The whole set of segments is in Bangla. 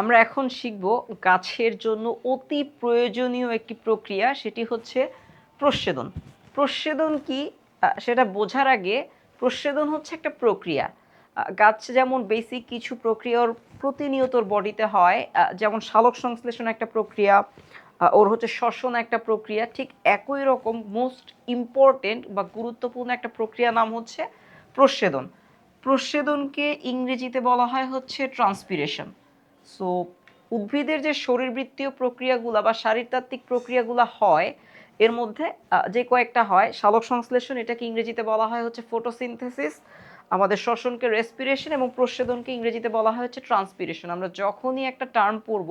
আমরা এখন শিখব গাছের জন্য অতি প্রয়োজনীয় একটি প্রক্রিয়া, সেটি হচ্ছে প্রচ্ছেদন। প্রচ্ছেদন কি? সেটা বোঝার আগে প্রচ্ছেদন হচ্ছে একটা প্রক্রিয়া। গাছ যেমন বেসিক কিছু প্রক্রিয়ার প্রতিনিয়ত বডিতে হয় যেমন শালক সংশ্লেষণ একটা প্রক্রিয়া ওর হচ্ছে শ্বসন একটা প্রক্রিয়া, ঠিক একই রকম মোস্ট ইম্পর্টেন্ট বা গুরুত্বপূর্ণ একটা প্রক্রিয়া নাম হচ্ছে প্রচ্ছেদন। প্রচ্ছেদনকে ইংরেজিতে বলা হয় হচ্ছে ট্রান্সপিরেশন সো উদ্ভিদের যে শরীরবৃত্তীয় প্রক্রিয়াগুলো বা শারীরতাত্ত্বিক প্রক্রিয়াগুলো হয়, এর মধ্যে যে কয়েকটা হয়, শালক সংশ্লেষণ, এটাকে ইংরেজিতে বলা হয় হচ্ছে ফটোসিনথেসিস আমাদের শ্বসনকে রেসপিরেশন এবং প্রচ্ছেদনকে ইংরেজিতে বলা হয় হচ্ছে ট্রান্সপিরেশন আমরা যখনই একটা টার্ম পড়ব,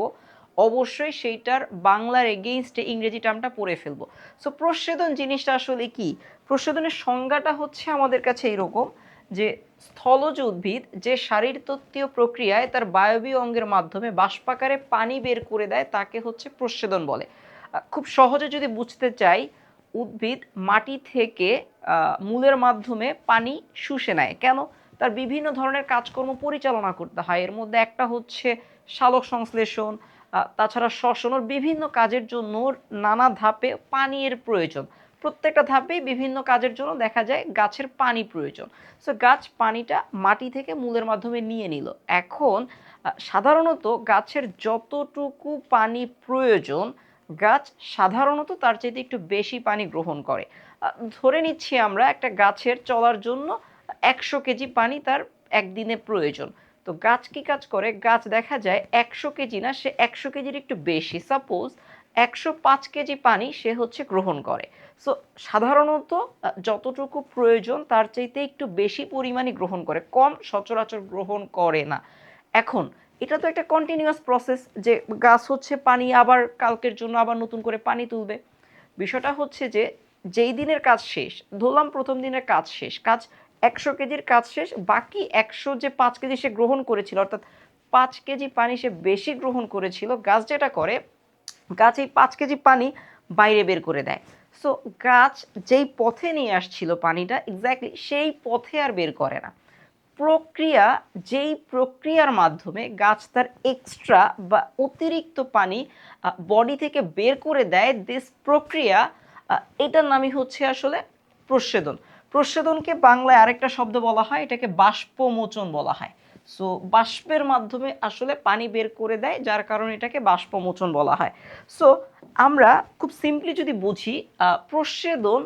অবশ্যই সেইটার বাংলার এগেইনস্টে ইংরেজি টার্মটা পড়ে ফেলব। সো প্রচ্ছেদন জিনিসটা আসলে কি? প্রচ্ছেদনের সংজ্ঞাটা হচ্ছে আমাদের কাছে এরকম যে স্থলজ উদ্ভিদ যে শারীরতত্ত্বীয় প্রক্রিয়ায় তার বায়বীয় অঙ্গের মাধ্যমে বাষ্পাকারে পানি বের করে দেয়, তাকে হচ্ছে প্রচ্ছেদন বলে। খুব সহজে যদি বুঝতে চাই, উদ্ভিদ মাটি থেকে মূলের মাধ্যমে পানি শুষে নেয়। কেন? তার বিভিন্ন ধরনের কাজকর্ম পরিচালনা করতে হয়। এর মধ্যে একটা হচ্ছে শালক সংশ্লেষণ তাছাড়া শ্বসন বিভিন্ন কাজের জন্য নানা ধাপে পানির প্রয়োজন। প্রত্যেকটা ধাপেই বিভিন্ন কাজের জন্য দেখা যায় গাছের পানি প্রয়োজন। সো গাছ পানিটা মাটি থেকে মূলের মাধ্যমে নিয়ে নিল। এখন সাধারণত গাছের যতটুকু পানি প্রয়োজন, গাছ সাধারণত তার চাইতে একটু বেশি পানি গ্রহণ করে। ধরে নিচ্ছি আমরা একটা গাছের চলার জন্য একশো কেজি পানি তার একদিনে প্রয়োজন। তো গাছ কি কাজ করে? গাছ দেখা যায় একশো কেজি না, সে একশো কেজির একটু বেশি। সাপোজ একশো পাঁচ কেজি পানি সে হচ্ছে গ্রহণ করে। সো সাধারণত যতটুকু প্রয়োজন, তার চাইতে একটু বেশি পরিমাণে গ্রহণ করে। কম সচরাচর গ্রহণ করে না। এখন, এটা তো একটা কন্টিনিউয়াস প্রসেস যে গাছ হচ্ছে পানি, আবার কালকের জন্য আবার নতুন করে পানি তুলবে। বিষয়টা হচ্ছে যে, যেই দিনের কাজ শেষ, ধরলাম প্রথম দিনের কাজ শেষ, কাজ একশো কেজির কাজ শেষ, বাকি একশো যে পাঁচ কেজি সে গ্রহণ করেছিল, অর্থাৎ পাঁচ কেজি পানি সে বেশি গ্রহণ করেছিল, গাছ যেটা করে, গাছ এই পাঁচ কেজি পানি বাইরে বের করে দেয়। সো গাছ যেই পথে নিয়ে আসছিল পানিটা এক্স্যাক্টলি সেই পথে আর বের করে না। প্রক্রিয়া, যেই প্রক্রিয়ার মাধ্যমে গাছ তার এক্সট্রা বা অতিরিক্ত পানি বডি থেকে বের করে দেয় দিস প্রক্রিয়া এটার নামই হচ্ছে আসলে প্রচ্ছেদন। প্রচ্ছেদনকে বাংলায় আরেকটা শব্দ বলা হয়, এটাকে বাষ্পমোচন বলা হয়। সো বাষ্পের মাধ্যমে আসলে পানি বের করে দেয়, যার কারণে এটাকে বাষ্পমোচন বলা হয়। সো আমরা খুব সিম্পলি যদি বুঝি আহ, প্রচ্ছেদন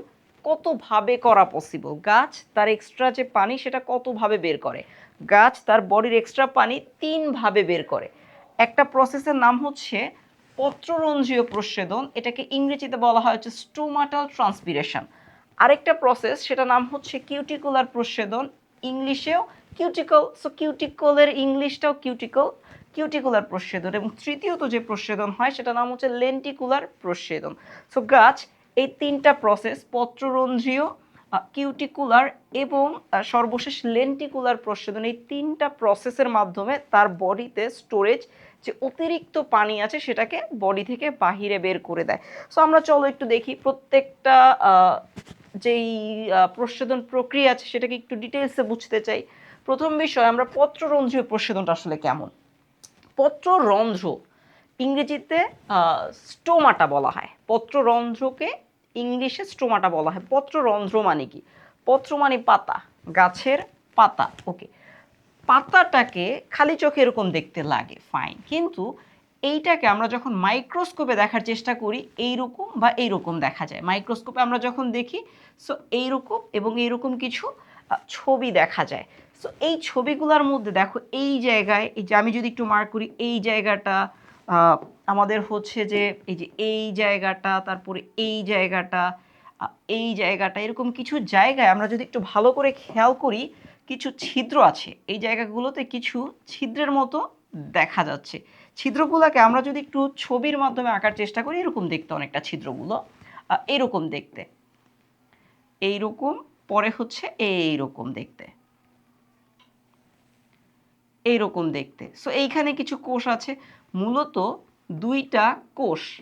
কতভাবে করা পসিবল গাছ তার এক্সট্রা যে পানি সেটা কতভাবে বের করে? গাছ তার বডির এক্সট্রা পানি তিনভাবে বের করে। একটা প্রসেসের নাম হচ্ছে পত্ররঞ্জীয় প্রচ্ছেদন এটাকে ইংরেজিতে বলা হয় হচ্ছে স্টোমাটাল ট্রান্সপিরেশন আরেকটা প্রসেস সেটা নাম হচ্ছে কিউটিকুলার প্রচ্ছেদন ইংলিশেও কিউটিকল সো কিউটিকলের ইংলিশটাও কিউটিকল কিউটিকুলার প্রচ্ছেদন এবং তৃতীয়ত যে প্রচ্ছেদন হয় সেটা নাম হচ্ছে লেন্টিকুলার প্রচ্ছেদন সো গাছ এই তিনটা প্রসেস পত্ররন্ধ্রীয় কিউটিকুলার এবং সর্বশেষ লেন্টিকুলার প্রচ্ছেদন এই তিনটা প্রসেসের মাধ্যমে তার বডিতে স্টোরেজ যে অতিরিক্ত পানি আছে সেটাকে বডি থেকে বাহিরে বের করে দেয়। সো আমরা চলো একটু দেখি প্রত্যেকটা যেই আহ, প্রচ্ছেদন প্রক্রিয়া আছে সেটাকে একটু ডিটেলসে বুঝতে চাই। প্রথম বিষয় আমরা পত্ররন্ধ্রীয় প্রচ্ছেদনটা আসলে কেমন? পত্ররন্ধ্র, ইংরেজিতে স্টোমাটা বলা হয়। পত্ররন্ধ্রকে ইংলিশে স্টোমাটা বলা হয়। পত্ররন্ধ্র মানে কি? পত্র মানে পাতা, গাছের পাতা, ওকে। পাতাটাকে খালি চোখে এরকম দেখতে লাগে, ফাইন। কিন্তু এইটাকে আমরা যখন মাইক্রোস্কোপে দেখার চেষ্টা করি, এইরকম বা এইরকম দেখা যায়। মাইক্রোস্কোপে আমরা যখন দেখি, সো এইরকম এবং এইরকম কিছু ছবি দেখা যায়। সো এই ছবিগুলোর মধ্যে দেখো, এই জায়গায়, এই যে আমি যদি একটু মার্ক করি, এই জায়গাটা আমাদের হচ্ছে যে, এই যে এই জায়গাটা, তারপরে এই জায়গাটা এই জায়গাটা, এরকম কিছু জায়গায় আমরা যদি একটু ভালো করে খেয়াল করি, কিছু ছিদ্র আছে। এই জায়গাগুলোতে কিছু ছিদ্রের মতো দেখা যাচ্ছে। ছিদ্রগুলোকে আমরা যদি একটু ছবির মাধ্যমে আঁকার চেষ্টা করি, এরকম দেখতে অনেকটা ছিদ্রগুলো এরকম দেখতে। এইরকম, পরে হচ্ছে এইরকম দেখতে। এইরকম দেখতে। সো এইখানে কিছু কোষ আছে। মূলত দুইটা কোষ।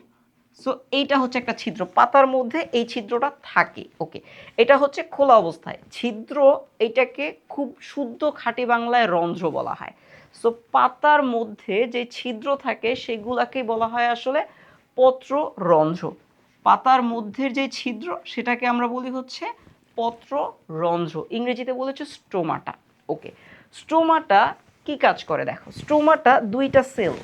সো এইটা হচ্ছে একটা ছিদ্র। পাতার মধ্যে এই ছিদ্রটা থাকে। ওকে এটা হচ্ছে খোলা অবস্থায়। ছিদ্র এইটাকে খুব শুদ্ধ খাঁটি বাংলায় রন্ধ্র বলা হয়। সো পাতার মধ্যে যে ছিদ্র থাকে সেগুলাকে বলা হয় আসলে পত্ররন্ধ্র। পাতার মধ্যের যে ছিদ্র, সেটাকে আমরা বলি হচ্ছে পত্ররন্ধ্র। ইংরেজিতে বলেছে স্টোমাটা। ওকে স্টোমাটা কি কাজ করে দেখো? স্ট্রোমাটা দুইটা সেল,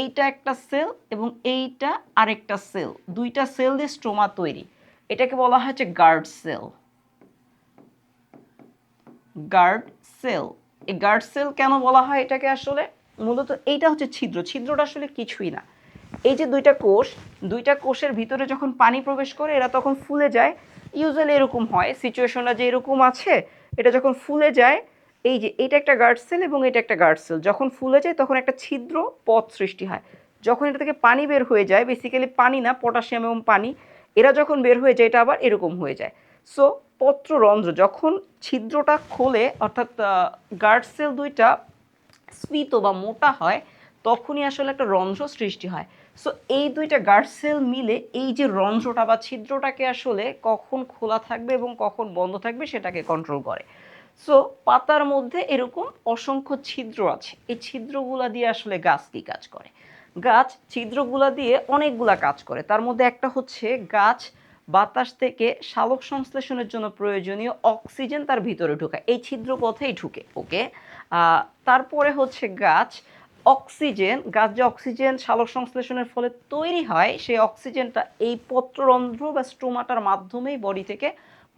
এইটা একটা সেল এবং এইটা আরেকটা সেল। দুইটা সেল দিয়ে স্ট্রোমা তৈরি। এটাকে বলা হয়েছে গার্ড সেল। Guard cell. এই গার্ড সেল কেন বলা হয় এটাকে আসলে? মূলত এইটা হচ্ছে ছিদ্র। ছিদ্রটা আসলে কিছুই না। এই যে দুইটা কোষ, দুইটা কোষের ভিতরে যখন পানি প্রবেশ করে, এরা তখন ফুলে যায়। ইউজুয়ালি এরকম হয়। সিচুয়েশনটা যে এরকম আছে, এটা যখন ফুলে যায় এই যে এটা একটা গার্ড সেল এবং এটা একটা গার্ড সেল। যখন ফুলে যায় তখন একটা ছিদ্র পথ সৃষ্টি হয়। যখন এটা থেকে পানি বের হয়ে যায় বেসিক্যালি পানি না পটাশিয়াম এবং পানি, এরা যখন বের হয়ে যায় এটা আবার এরকম হয়ে যায়। সো পত্ররন্ধ্র, যখন ছিদ্রটা খোলে, অর্থাৎ গার্ড সেল দুইটা স্ফীত বা মোটা হয়, তখনই আসলে একটা রন্ধ্র সৃষ্টি হয়। সো এই দুইটা গার্ড সেল মিলে এই যে রন্ধ্রটা বা ছিদ্রটাকে আসলে কখন খোলা থাকবে এবং কখন বন্ধ থাকবে সেটাকে কন্ট্রোল করে। সো পাতার মধ্যে এরকম অসংখ্য ছিদ্র আছে। এই ছিদ্রগুলা দিয়ে আসলে গাছ কি কাজ করে? গাছ ছিদ্রগুলা দিয়ে অনেকগুলা কাজ করে। তার মধ্যে একটা হচ্ছে গাছ বাতাস থেকে শালক সংশ্লেষণের জন্য প্রয়োজনীয় অক্সিজেন তার ভিতরে ঢোকায়। এই ছিদ্র পথেই ঢুকে, ওকে? তারপরে হচ্ছে গাছ অক্সিজেন, গাছ যে অক্সিজেন শালক সংশ্লেষণের ফলে তৈরি হয়, সেই অক্সিজেনটা এই পত্ররন্ধ্র বা স্টোমাটার মাধ্যমেই বডি থেকে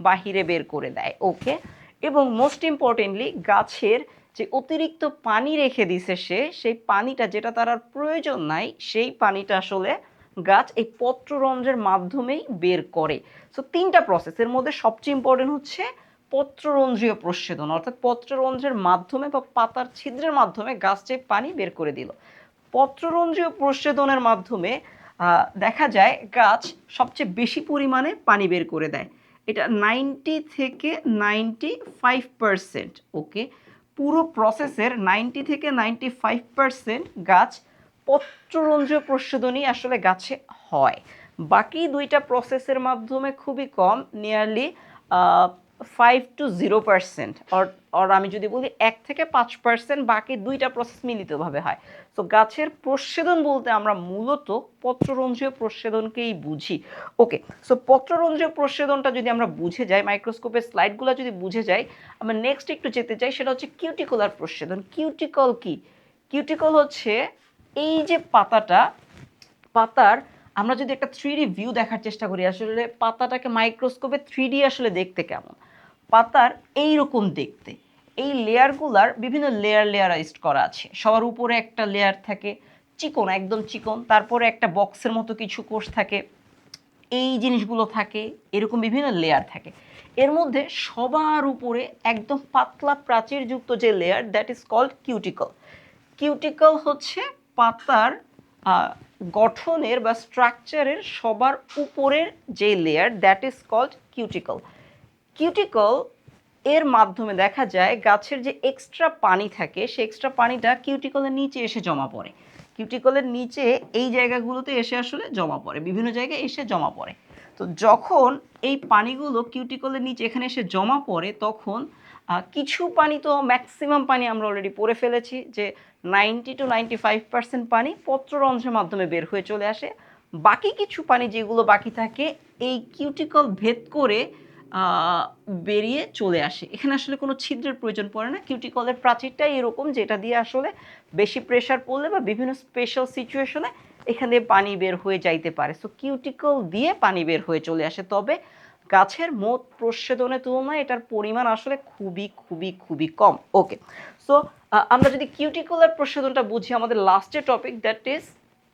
বাহিরে বের করে দেয়, ওকে? এবং মোস্ট ইম্পর্টেন্টলি গাছের যে অতিরিক্ত পানি রেখে দিছে সে, সেই পানিটা যেটা তার আর প্রয়োজন নাই, সেই পানিটা আসলে গাছ এই পত্ররন্ধ্রের মাধ্যমেই বের করে। সো তিনটা প্রসেসের মধ্যে সবচেয়ে ইম্পর্টেন্ট হচ্ছে পত্ররন্ধ্রীয় প্রচ্ছেদন, অর্থাৎ পত্ররন্ধ্রের মাধ্যমে বা পাতার ছিদ্রের মাধ্যমে গাছ যে পানি বের করে দিল। পত্ররন্ধ্রীয় প্রচ্ছেদনের মাধ্যমে দেখা যায় গাছ সবচেয়ে বেশি পরিমাণে পানি বের করে দেয়। এটা নাইনটি থেকে নাইনটি ফাইভ পারসেন্ট, ওকে? পুরো প্রসেসের নাইনটি থেকে নাইনটি ফাইভ পারসেন্ট গাছ পত্ররঞ্জীয় প্রচ্ছেদনই আসলে গাছে হয়। বাকি দুইটা প্রসেসের মাধ্যমে খুবই কম nearly five to zero percent or আমি যদি বলি এক থেকে পাঁচ পার্সেন্ট বাকি দুইটা প্রসেস মিলিতভাবে হয়। তো গাছের প্রচ্ছেদন বলতে আমরা মূলত পত্ররঞ্জীয় প্রচ্ছেদনকেই বুঝি। ওকে সো পত্ররঞ্জীয় প্রচ্ছেদনটা যদি আমরা বুঝে যাই মাইক্রোস্কোপের স্লাইডগুলো যদি বুঝে যাই, আমরা নেক্সট একটু যেতে চাই, সেটা হচ্ছে কিউটিকুলার প্রচ্ছেদন। কিউটিকল কি? কিউটিকল হচ্ছে এই যে পাতাটা, পাতার, আমরা যদি একটা থ্রি ভিউ দেখার চেষ্টা করি, আসলে পাতাটাকে মাইক্রোস্কোপে থ্রি আসলে দেখতে কেমন? পাতার এই রকম দেখতে। এই লেয়ারগুলার বিভিন্ন লেয়ার লেয়ারাইজড করা আছে। সবার উপরে একটা লেয়ার থাকে, চিকন, একদম চিকন। তারপরে একটা বক্সের মতো কিছু কোষ থাকে। এই জিনিসগুলো থাকে, এরকম বিভিন্ন লেয়ার থাকে। এর মধ্যে সবার উপরে একদম পাতলা প্রাচীরযুক্ত যে layer that is called cuticle cuticle হচ্ছে পাতার গঠনের বা স্ট্রাকচারের সবার উপরের যে layer that is called cuticle cuticle এর মাধ্যমে দেখা যায় গাছের যে এক্সট্রা পানি থাকে, সেই এক্সট্রা পানিটা কিউটিকলের নিচে এসে জমা পড়ে। কিউটিকলের নিচে এই জায়গাগুলোতে এসে আসলে জমা পড়ে, বিভিন্ন জায়গায় এসে জমা পড়ে। তো যখন এই পানিগুলো কিউটিকলের নিচে এখানে এসে জমা পড়ে, তখন কিছু পানি তো ম্যাক্সিমাম পানি আমরা অলরেডি পড়ে ফেলেছি যে ninety two ninety five percent পানি পত্ররন্ধ্রের মাধ্যমে বের হয়ে চলে আসে। বাকি কিছু পানি যেগুলো বাকি থাকে, এই কিউটিকল ভেদ করে বেরিয়ে চলে আসে। এখানে আসলে কোনো ছিদ্রের প্রয়োজন পড়ে না। কিউটিকলের প্রাচীরটাই এরকম যেটা দিয়ে আসলে বেশি প্রেশার পড়লে বা বিভিন্ন স্পেশাল সিচুয়েশনে এখান পানি বের হয়ে যাইতে পারে। সো কিউটিকল দিয়ে পানি বের হয়ে চলে আসে। তবে গাছের মোট প্রচ্ছেদনের তুলনায় এটার পরিমাণ আসলে খুবই খুবই খুবই কম। ওকে সো আমরা যদি কিউটিকুলার প্রচ্ছেদনটা বুঝি, আমাদের লাস্টের টপিক দ্যাট ইজ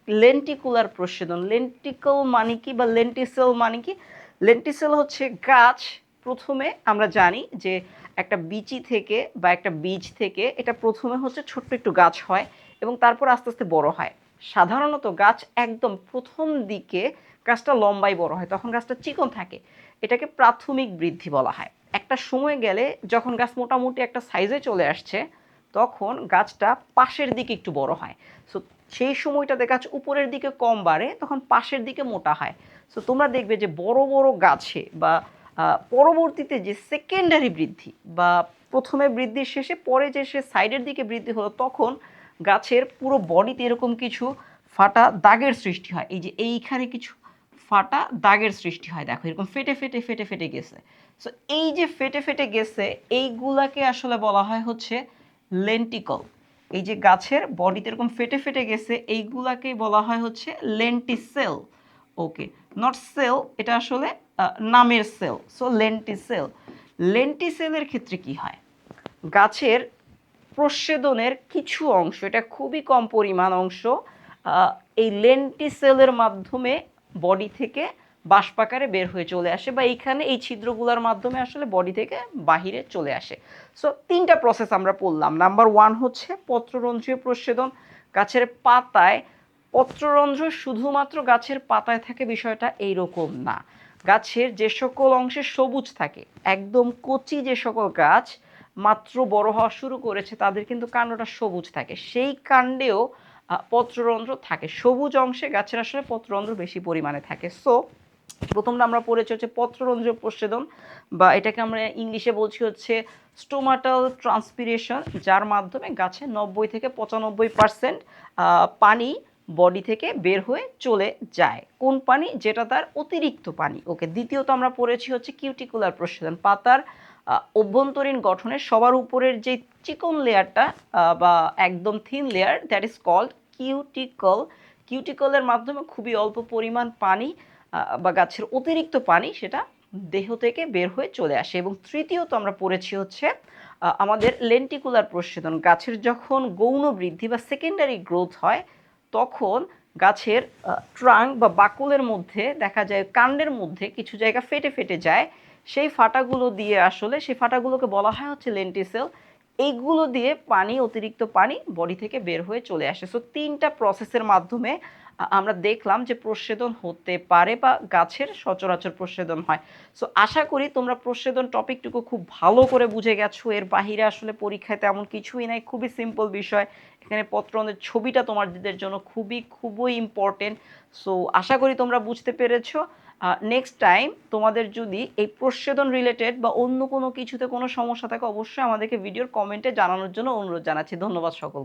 লেন্টিকুলার প্রচ্ছেদন। লেন্টিকল মানে কি বা লেন্টিসেল মানে কি? লেন্টিসেল হচ্ছে গাছ। প্রথমে আমরা জানি যে একটা বিচি থেকে বা একটা বীজ থেকে এটা প্রথমে হচ্ছে ছোট্ট একটু গাছ হয় এবং তারপর আস্তে আস্তে বড় হয়। সাধারণত গাছ একদম প্রথম দিকে গাছটা লম্বাই বড় হয়, তখন গাছটা চিকন থাকে। এটাকে প্রাথমিক বৃদ্ধি বলা হয়। একটা সময় গেলে যখন গাছ মোটামুটি একটা সাইজে চলে আসছে তখন গাছটা পাশের দিকে একটু বড় হয়। সো সেই সময়টাতে গাছ উপরের দিকে কম বাড়ে, তখন পাশের দিকে মোটা হয়। সো তোমরা দেখবে যে বড় বড় গাছে বা পরবর্তীতে যে সেকেন্ডারি বৃদ্ধি বা প্রথমে বৃদ্ধির শেষে পরে যে সে সাইডের দিকে বৃদ্ধি হলো, তখন গাছের পুরো বডিতে এরকম কিছু ফাটা দাগের সৃষ্টি হয়। এই যে এইখানে কিছু ফাটা দাগের সৃষ্টি হয়, দেখো এরকম ফেটে ফেটে ফেটে ফেটে গেছে। সো এই যে ফেটে ফেটে গেছে, এইগুলাকে আসলে বলা হয় হচ্ছে লেন্টিকল। এই যে গাছের বডিতে এরকম ফেটে ফেটে গেছে এইগুলাকেই বলা হয় হচ্ছে লেন্টিসেল। ওকে, নট সেল, এটা আসলে নামের সেল। So lenticel. লেন্টিসেলের ক্ষেত্রে কি হয়? গাছের প্রচ্ছেদনের কিছু অংশ, এটা খুবই কম পরিমাণ অংশ এই লেন্টিসেলের মাধ্যমে বডি থেকে বাষ্পাকারে বের হয়ে চলে আসে বা এইখানে এই ছিদ্রগুলোর মাধ্যমে আসলে বডি থেকে বাহিরে চলে আসে। সো তিনটা প্রসেস আমরা পড়লাম। নাম্বার ওয়ান হচ্ছে পত্ররঞ্জীয় প্রচ্ছেদন। গাছের পাতায় পত্ররন্ধ্র শুধুমাত্র গাছের পাতায় থাকে বিষয়টা এইরকম না। গাছের যে সকল অংশে সবুজ থাকে, একদম কচি যে সকল গাছ মাত্র বড় হওয়া শুরু করেছে, তাদের কিন্তু কাণ্ডটা সবুজ থাকে। সেই কাণ্ডেও পত্ররন্ধ্র থাকে। সবুজ অংশে গাছের আসলে পত্ররন্ধ্র বেশি পরিমাণে থাকে। সো প্রথমটা আমরা পড়েছি হচ্ছে পত্ররন্ধ্র প্রচ্ছেদন, বা এটাকে আমরা ইংলিশে বলছি হচ্ছে স্টোমাটাল ট্রান্সপিরেশন যার মাধ্যমে গাছে নব্বই থেকে পঁচানব্বই পার্সেন্ট পানি বডি থেকে বের হয়ে চলে যায়। কোন পানি? যেটা তার অতিরিক্ত পানি। ওকে, দ্বিতীয়ত আমরা পড়েছি হচ্ছে কিউটিকুলার প্রচ্ছেদন, পাতার অভ্যন্তরীণ গঠনের সবার উপরের যে চিকন লেয়ারটা বা একদম thin layer that is called cuticle কিউটিকলের মাধ্যমে খুবই অল্প পরিমাণ পানি বা গাছের অতিরিক্ত পানি সেটা দেহ থেকে বের হয়ে চলে আসে। এবং তৃতীয়ত আমরা পড়েছি হচ্ছে আমাদের লেন্টিকুলার প্রচ্ছেদন গাছের যখন গৌণ বৃদ্ধি বা সেকেন্ডারি গ্রোথ হয়, তখন গাছের ট্রাঙ্ক বা বাকুলের মধ্যে দেখা যায়, কাণ্ডের মধ্যে কিছু জায়গা ফেটে ফেটে যায়। সেই ফাটাগুলো দিয়ে আসলে, সেই ফাটাগুলোকে বলা হয় হচ্ছে লেন্টিসেল এইগুলো দিয়ে পানি, অতিরিক্ত পানি বডি থেকে বের হয়ে চলে আসে। সো তিনটা প্রসেসের মাধ্যমে আমরা দেখলাম যে প্রচ্ছেদন হতে পারে বা গাছের সচরাচর প্রচ্ছেদন হয়। সো আশা করি তোমরা প্রচ্ছেদন টপিকটুকু খুব ভালো করে বুঝে গেছো। এর বাহিরে আসলে পরীক্ষায় তেমন কিছুই নাই। খুবই সিম্পল বিষয়। এখানে পত্রনের ছবিটা তোমাদের জন্য খুবই খুবই ইম্পর্টেন্ট সো আশা করি তোমরা বুঝতে পেরেছ। নেক্সট টাইম তোমাদের যদি এই প্রচ্ছেদন রিলেটেড বা অন্য কোনো কিছুতে কোনো সমস্যা থাকে, অবশ্যই আমাদেরকে ভিডিওর কমেন্টে জানানোর জন্য অনুরোধ জানাচ্ছি। ধন্যবাদ সকল